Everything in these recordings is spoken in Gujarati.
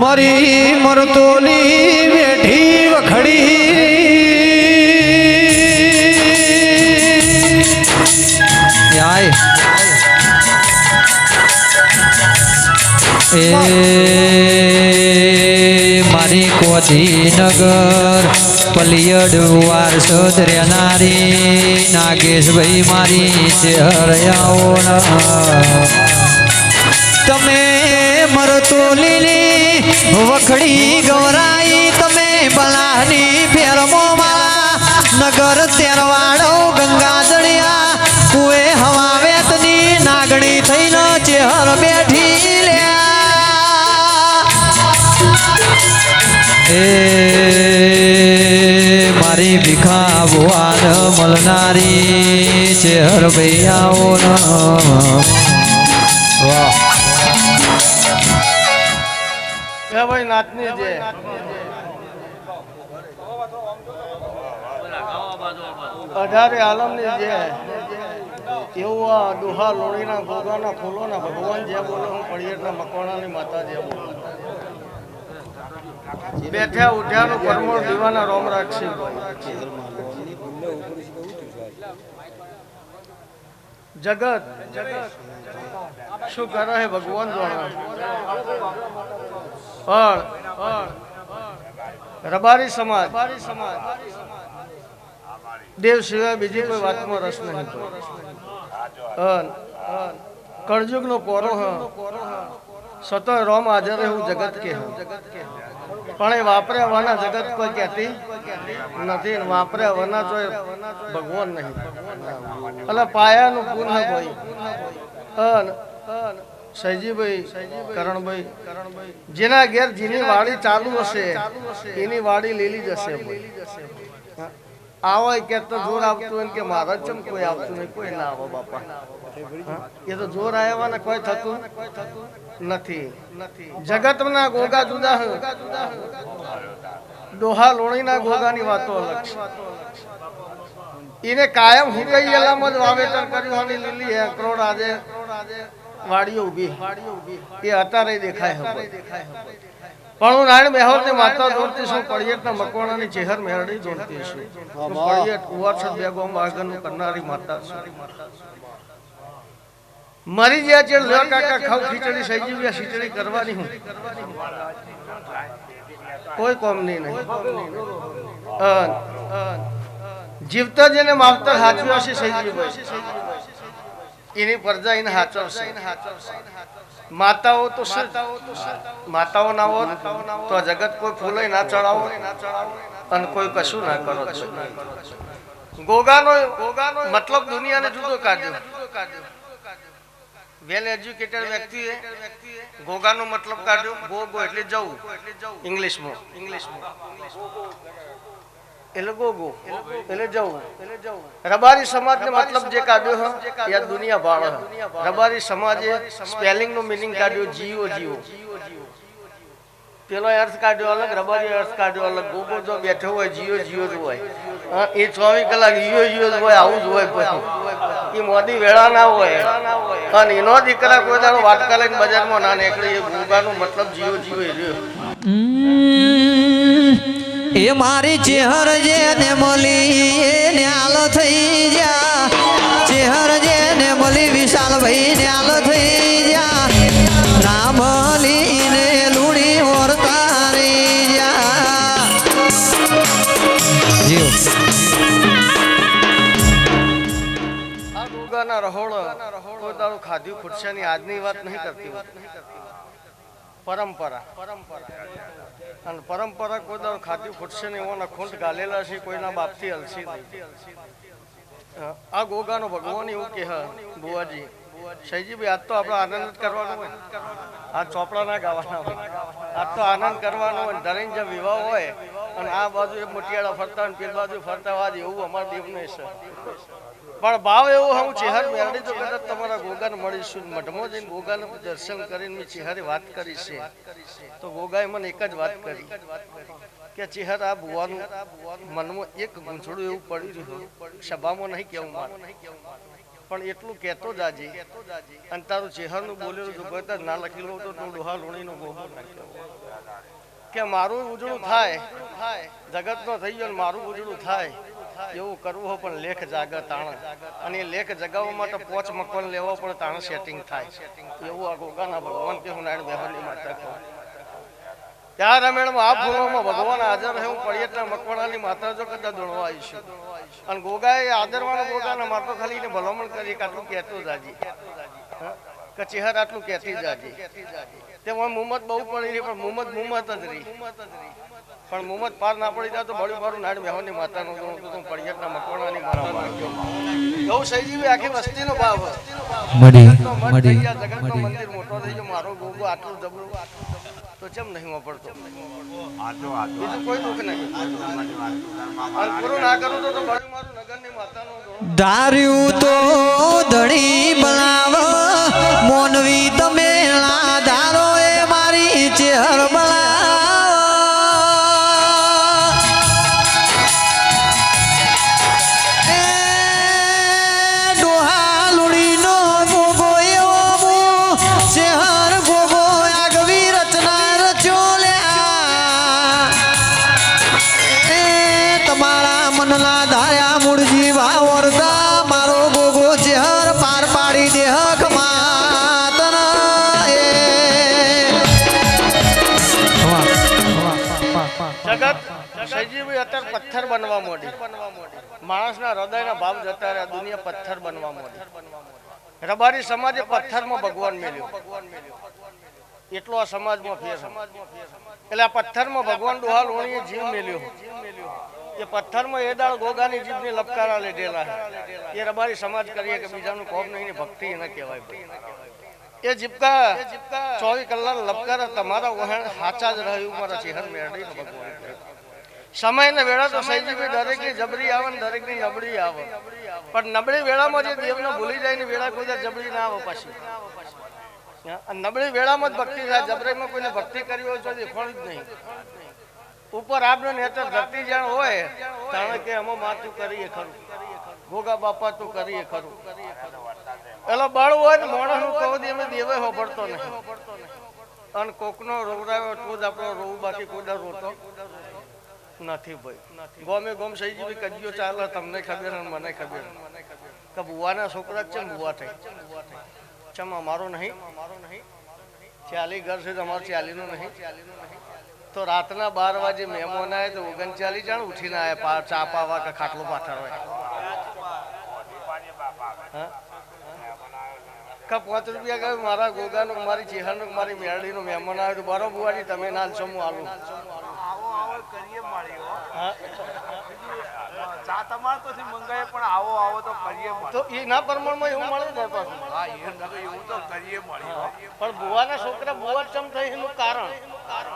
મારી મરતોલી બેઠી વખડી. આય. એ મારી કોચી નગર. પલિયડ વારસદ નારી, નાગેશભાઈ મારી ચહેરયાઓ તમે મરતો લીલી વખડી ગૌરાઈ તમે બલાની ફેરમો નગર તેરવાડો ગંગા દળિયા કુએ હવા વેતની નાગણી થઈને ચેહર બેઠી લ્યા. મારી ભીખા ભુવાન મળનારી ચેહર ભૈયાઓ ભાઈ નાચની જે. અઢારે આલમની જે. એવું દુહા લોણીના ગોગાના ફૂલોના ભગવાન જે બોલો હું પડિયરના મકવાણાની માતા જે બોલો બેઠ્યા ઉઠ્યાનું પરમોળ દીવાના રોમ રાખશે. જગત જગત, શું કરે હે ભગવાન જાણે પણ રબારી સમાજ. સમાજ દેવ સિવાય બીજી કોઈ વાતમાં રસ નહીં અન કોરો કળયુગનો પોરો હ સતો રોમ હાજર હું જગત કે હ પણ એ વાપરે વના જગત કોઈ કહેતી નથી. વાપરે વના તો ભગવાન નહીં. એટલે પાયાનું પૂર્ણ ભાઈ સૈજીભાઈ, કરણભાઈ, જેના ઘેર જેની વાડી ચાલુ હશે, એની વાડી લીલી જશે. આવો કે તો જોર આવતું હોય કે મારા જ ચમ કોઈ આવતું નહીં? કોઈ ના આવો બાપા. એ તો જોર આવ્યા કોઈ થતું નથી. જગતના ગોગા જુદા ડોહા લોણીના ગોગાની વાતો અલગ છે. એને કાયમ હુકઈ એલામાં જ વાવેતર કર્યું લીલી હે. કરોડ આજે વાડીઓ ઊભી એ અત્યારે દેખાય પણ હું નારાયણ મેહોર ને માતા દોડતી છું પડિયત ના મકવાણા ની ચહેર મેરડી દોડતી છું. પડિયત પડિયટ બેગો માગન કરનારી માતા છું. મરી ગયા છે લો કાકા ખાવ ખીચડી સહી ગયા ખીચડી કરવાની હું. કોઈ કોમ નહીં નહીં. જીવતા જેને માવતર હાચવ્યો હશે સહી એની પરજા એને હાચવશે. માતાઓ તો માતાઓ ના હોત તો આ જગત કોઈ ફૂલે ના ચડાવો. અને કોઈ કશું ના કરો ગોગાનો ગોગાનો મતલબ દુનિયાને જુદો કાઢ્યો. વેલ એજ્યુકેટેડ વ્યક્તિએ ગોગાનો મતલબ કાઢ્યો ગો ગો એટલે જવું. ઇંગ્લિશમાં ઇંગ્લિશમાં એટલે ગોગો. એટલે જવું. રબારી સમાજને મતલબ જે કાઢ્યો હ યા દુનિયા ભાળ રબારી સમાજે સ્પેલિંગ નો મિનિંગ કાઢ્યો જીઓ જીઓ પેલો અર્થ કાઢ્યો અલગ રબારી અર્થ કાઢ્યો અલગ. ગોગો જો બેઠો હોય જીઓ જીઓ જ હોય. એ ચોવીસ કલાક જીઓ જીઓ જ હોય આવું જ હોય પછી. એ મોદી વેળા ના હોય. અને એનો દીકરા કોઈ દાડો વાટકા લઈને બજારમાં ના નીકળે, એ ગોગાનો મતલબ જીવો જીવો એ એ મારી ચેહર જે ને મળી, એને આલો થઈ જા ચેહર જે ને મળી વિશાલ ભાઈ ને આલો થઈ દાડો ખાધ્યું ખૂટશે ની આજની વાત નહીં કરતી પરંપરા પરંપરા. અને પરંપરા કોઈ દાડો ખાધ્યું ખૂટશે ને એવાના ખૂંટ ગાલેલા છે, કોઈના બાપથી હલસી નહીં. આ ગોગાનો ભગવાન એવું કે બુવાજી શૈજીભાઈ, આજ તો આપણે આનંદ જ કરવાનો હોય આ ચોપડા ના ગાવાના હોય. આજ તો આનંદ કરવાનો હોય ધરીને જે વિવાહ હોય અને આ બાજુ એક મોટિયાળા ફરતા હોય ને પેલી બાજુ ફરતા હોય એવું અમારા દેવને છે. પણ ભાવ એવો હું ચેહર મેળવી તો કદાચ તમારા ગોગાને મળીશું મઢમાં જઈને ગોગાને દર્શન કરીને મેં ચેહરે વાત કરી છે. તો ગોગાએ મને એક જ વાત કરી, કે ચેહર આ ભુવાનું મનમાં એક ગૂંચળું એવું પડી રહ્યું સભામાં નહીં કેવું મારે. પણ એટલું કહેતો આજે. અને તારું ચેહરનું બોલેલું જો ગત જ ના લખેલું તો તું ડોહા લોણીનો ગોહો નાખ્યો કે મારું ઉજળું થાય. જગતનો થઈ ગયો મારું ઉજળું થાય. એવું કરવું હોય પણ લેખ જાગે તાણ. અને લેખ જગાવવા માટે પોચ મકવાન લેવો પણ તાણ સેટિંગ થાય. એવું આ ગોગાના ભગવાન કે હું નારાયણ બેહરની માતા કહું ત્યાં રમેણ આ ફૂલોમાં ભગવાન હાજર હે, હું પડિયતના મકવાણાની માતા જો કદાચ દોડવા આવીશું અને ગોગાએ આદરવાનો ગોગાને માતો ખાલી એને ભલામણ કરી કે આટલું કહેતો જાજી? કે ચહેરા આટલું કહેતી જાજી. તેમાં મુહમ્મદ બહુ પડી રહી પણ મુહમ્મદ મુહમ્મદ જ રહી. પણ મુહમ્મદ પાર ના પડી જાય તો બળ્યું બારું નાડ મેહોની માતાનું તો હું તો પડિયતના મકવાણાની માતાનું ગૌ સૈજીવી આખી વસ્તીનો ભાવ મળી જગતનો મઠ થઈ મળી ગયા, જગતનો મંદિર મોટો થઈ ગયો મારો ગોગો આટલું જબરું. તો કેમ નહીં વાપરતો? બીજું કોઈ દુઃખ નહીં. અને ના કરું તો તો બળ્યું મારું નગરની માતાનું ધાર્યું તો બનાવ મોનવી તમે સજીવી અત્યારે પથ્થર બનવા મોડી. માણસના હૃદયના ભાવ જતા રહ્યા, દુનિયા પથ્થર બનવા મોડી. રબારી સમાજે પથ્થરમાં ભગવાન મેળ્યો એટલો આ સમાજમાં ફેર. એટલે આ પથ્થરમાં ભગવાન ડોહાલ ઓણીએ જીવ મેલ્યો. એ પથ્થરમાં એ દાળ ગોગાની જીભની લપકારા લીધેલા એ રબારી સમાજ કરીએ કે બીજાનું કોમ નહીં ભક્તિ એને કહેવાય એ જીપકા ચોવીસ કલાક લપકારા, તમારા વહેણ સાચા જ રહ્યું મારા ચહેર મેળવી ભગવાન સમય ને વેળા તો સૈજીવી દરેકની જબરી આવે ને દરેકની નબળી આવે. પણ નબળી વેળામાં જે દેવને ભૂલી જાય ને વેળા કોઈ જબરી ના આવે પછી. નબળી વેળામાં જ ભક્તિ થાય. જબરીમાં કોઈને ભક્તિ કરી હોય તો દેખાણ જ નહીં. ઉપર આપનો નેતર ધરતી જાણ હોય કારણ કે અમો માથું કરીએ ખરું. ભોગા બાપા તું કરીએ ખરું. પેલો બળ હોય ને મોણસનું કહું અમે દેવે હોબડતો નહીં. અને કોકનો રોવડાવ્યો તો જ આપણો રોવું બાકી કોઈ રોતો. નથી ભાઈ. ગોમે ગોમ સહી કજ્યો ચાલે, તમને ખબર મને ખબર. કે બુવાના છોકરા ને બુવા થઈ. ચમ અમારો નહીં? નહીં ચાલી ઘર છે તમારો ચાલીનો નહીં. તો રાતના બાર વાગે મહેમાન આવે તો ઓગણચાલીસ જણ ઉઠીને આવ્યા પા ચા પાવા કે ખાટલો પાથર હોય? કે પાંચ રૂપિયા કહ્યું, મારા ગોગાનો, મારી ચેહરનો, મારી મેળડીનો મહેમાન આવે તો બરો બુવાજી, તમે ના છો, હું આલું આવો આવો કરીએ માળી હો. હા? ચા તમારે તો મંગાય પણ આવો આવો તો કરીએ તો એ ના પ્રમાણમાં એવું મળે ને પાછું. હા એવું તો કરીએ માળી પણ બુવાના છોકરા બુવા ચમ થઈ એનું કારણ.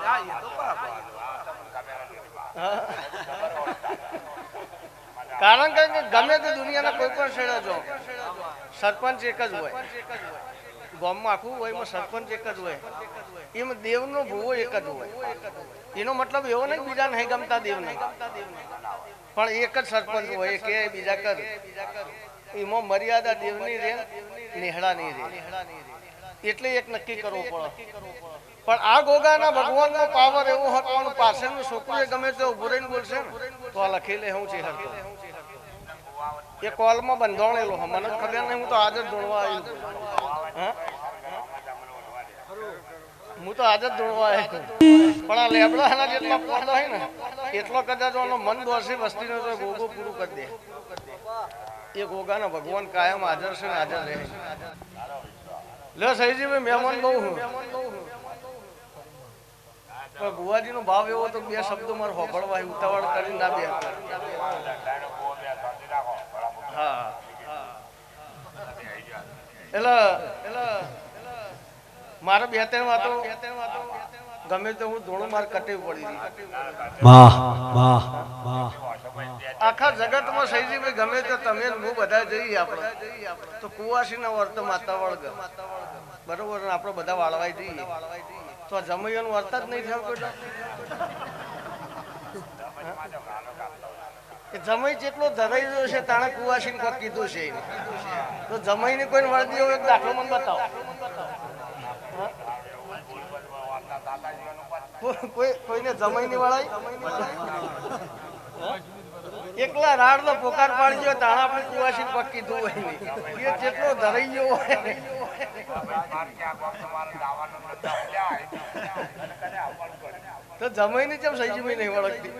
હા એ તો કારણ કે કે ગમે તે દુનિયાના કોઈ પણ શેડે જો સરપંચ એક જ હોય. ગામમાં આખું હોય, એમાં સરપંચ એક જ હોય. એમાં દેવનો ભૂવો એક જ હોય. એનો મતલબ એવો નહીં, બીજા નહીં ગમતા દેવને. પણ એક જ સરપંચ હોય, કે બીજા કર. એમાં મર્યાદા દેવની રે, નેહડાની રે. એટલે એક નક્કી કરવું પડે. પણ આ ગોગાના ભગવાનનો પાવર એવો હતો પાસેનું પાછળનું એ ગમે તે ઉભું રહીને બોલશે તો આ લખી લે હું છે હરતો એ કોલમાં બંધાણેલો. મને ખબર નહીં, હું તો આજે ધોળવા આવ્યો. હા? હું તો આજ જ આવ્યો પણ આ લેબડાના જેટલા પોત હોય ને, એટલો કદાચ આનો મન દોષી વસ્તીનો તો ગોગો પૂરું કરી દે. એ ગોગાના ભગવાન કાયમ હાજર છે ને હાજર રહે. લે સહીજી ભાઈ મહેમાન બહુ હું બુવાજી નો ભાવ એવો તો બે શબ્દો મારે હોભળવા ઉતાવળ કરી ના બે. હા. એટલે એટલે મારે બે ત્રણ વાતો ગમે તો હું ધોળું માર કટેવી પડી વાહ વાહ વાહ. આખા જગતમાં સહીજીભાઈ ગમે તો તમે હું બધા જઈએ આપણે. તો કુવાસીના વર્ત માતા વળગ બરોબર ને આપણે બધા વાળવાઈ જઈએ. તો જમૈયાનું વર્ત જ નહીં થયું કોઈ જમાઈ જેટલો ધરાઈ રહ્યો છે તાણે કુવાસીને કોક કીધું છે. તો જમાઈને કોઈ વળદી હોય એક દાખલો મને બતાવો? કોઈ- કોઈ કોઈને જમાઈને વળાય એકલા રાડ નો પોકાર પાડી ગયો તાણા આપણે કુવાસી કોક કીધું હોય નહીં. એ જેટલો ધરાઈ ગયો તો. તો જમાઈને કેમ સહીજી નહીં વળગતી.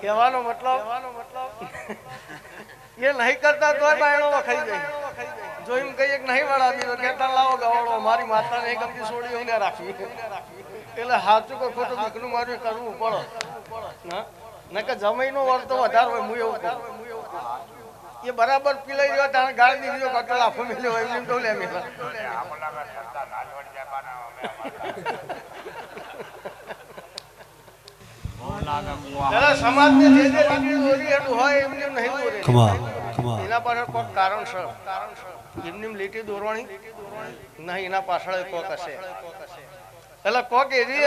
કહેવાનો મતલબ? એ નહીં કરતા તોય બાયણો ખાઈ જાય. જો એમ કહીએ કે નહીં વાળા દીધો, કહેતા લાવો ગવાડો મારી માતાને એક ગમતી છોડી ને રાખવી. એટલે સાચું કોઈ ખોટું દીકરું મારું કરવું પડે. ના ના કે જમાઈનો વર તો વધારે હોય હું એવું કહું. એ બરાબર પીલાઈ રહ્યો, તાણે ગાળ દીધો કટલા આફો હોય, એમ તો લે સમાજને જે જે દોરી હોય એમને એમ નહીં દોરે એના પાછળ કોઈક કારણ છે એમની એમ લીટી દોરવાની? નહીં એના પાછળ કોક હશે. એટલે કોક એવી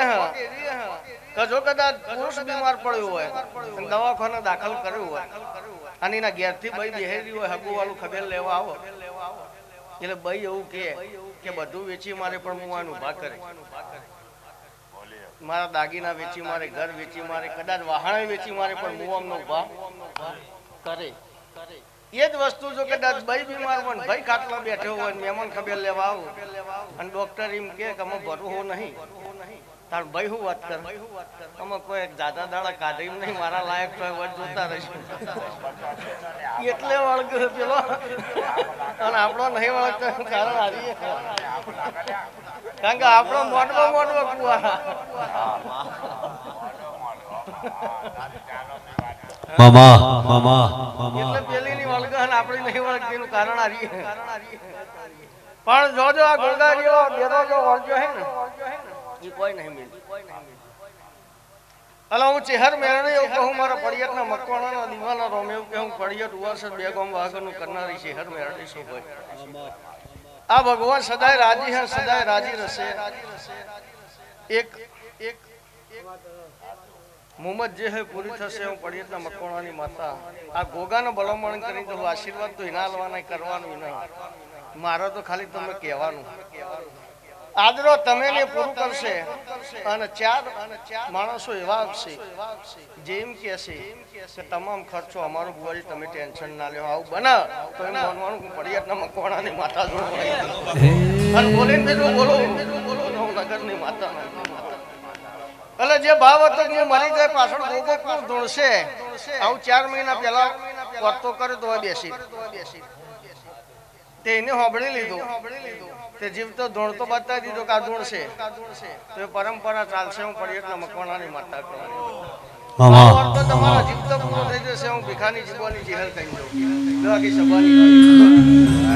કે જો કદાચ પુરુષ બીમાર પડ્યો હોય અને દવાખાને દાખલ કર્યું હોય અને એના ઘેરથી ભાઈ બેહેરી હોય હગુ વાળું ખબેલ લેવા આવો. એટલે ભાઈ એવું કે બધું વેચી મારે પણ હું આનું ઊભા કરે. મારા દાગીના વેચી મારે, ઘર વેચી મારે, કદાચ વાહણ વેચી મારે, પણ હું આમનો કરે કરે. એ જ વસ્તુ જો કદાચ ભાઈ બીમાર હોય ને ભાઈ ખાટલા બેઠો હોય ને મહેમાન ખબર લેવા આવું. અને ડોક્ટર એમ કે અમે ભરવું નહીં. તાર ભાઈ હું વાત કર? અમે કોઈ દાદા દાડા કાઢી નહીં મારા લાયક તો વચ જોતા રહીશું. એટલે વળગ પેલો. અને આપણો નહીં વળગતો કારણ આવી કારણ કે આપણો મોટવો મોટવો કુવા. મામા mama, mama. આપણી નહીં ઓળખતી એનું કારણ આ રીએ. પણ જો જો આ ગોગારીઓ બેરો જો વળગ્યો હે ને એ કોઈ નહીં મિલતું અલા, હું ચેહર મેરણે એવું કહું, મારા પડિયાતના મકવાણાના દીવાના રોમે એવું કે હું પડિયાત ઉવારસદ બે ગામ વાગનું કરનારી ચેહર મેરણે શું હોય આ ભગવાન સદાય રાજી હે, સદાય રાજી રહેશે. એક એક મુહમ્મદ જે હે પૂરી થશે હું પડિયતના મકવાણાની માતા. આ ગોગાનો ભલામણ કરી તો હું આશીર્વાદ તો એના હાલવાના કરવાનું નહીં મારા તો ખાલી તમે કહેવાનું. આદરો તમે ને પૂરું કરશે અને ચાર માણસો એવા આવશે. જેમ કહેશે કે તમામ ખર્ચો અમારો બુવાજી તમે ટેન્શન ના લ્યો. આવું બના. તો એમ માનવાનું હું પડિયાતના મકવાણાની માતા જોડે. બોલો બીજું બોલો. નગરની માતા. એટલે જે ભાવ હતો હું મરી જાય પાછળ ભોગો કોણ ધૂણશે આવું ચાર મહિના પહેલા વર્તો કરે તો બેસી. તે એને હોબળી લીધું. તે જીવતો ધૂણતો બતાવી દીધો કે આ ધૂણશે તો એ પરંપરા ચાલશે હું પડિયાતના મકવાણાની માતા કરું Mama, તમારા. જીવતો પૂરો થઈ જશે હું ભીખાની જીવવાની જીહર કહી દઉં બાકી સભાની